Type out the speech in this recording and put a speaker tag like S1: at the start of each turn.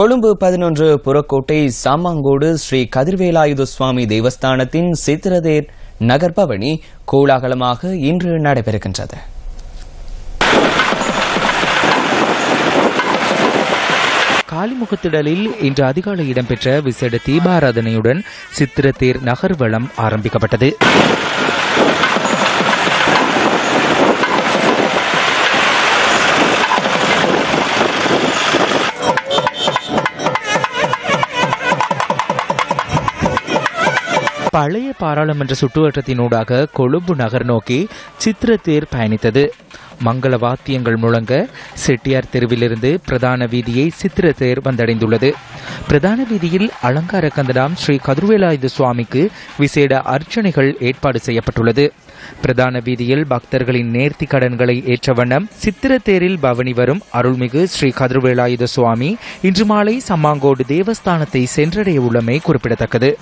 S1: கொழும்பு பதினொன்று புறக்கோட்டை சாமாங்கோடு ஸ்ரீ கதிர்வேலாயுத சுவாமி தேவஸ்தானத்தின் சித்திரதேர் நகர்பவனி கோலாகலமாக இன்று நடைபெறுகின்றது.
S2: காலிமுகத்திடலில் இன்று அதிகாலை இடம்பெற்ற விசேட தீபாராதனையுடன் சித்திரத்தேர் நகர்வலம் ஆரம்பிக்கப்பட்டது. பழைய பாராளுமன்ற சுற்றுவட்டத்தினூடாக கொழும்பு நகர் நோக்கி சித்திரத்தேர் பயணித்தது. மங்கள வாத்தியங்கள் முழங்க செட்டியார் தெருவிலிருந்து பிரதான வீதியை சித்திரத்தேர் வந்தடைந்துள்ளது. பிரதான வீதியில் அலங்கார கந்தடாம் ஸ்ரீ கதிர்வேலாயுத சுவாமிக்கு விசேட அர்ச்சனைகள் ஏற்பாடு செய்யப்பட்டுள்ளது. பிரதான வீதியில் பக்தர்களின் நேர்த்தி கடன்களை ஏற்ற வண்ணம் சித்திரத்தேரில் பவனி வரும் அருள்மிகு ஸ்ரீ கதிர்வேலாயுத சுவாமி இன்று மாலை சம்மாங்கோடு தேவஸ்தானத்தை சென்றடைய உள்ளமை குறிப்பிடத்தக்கது.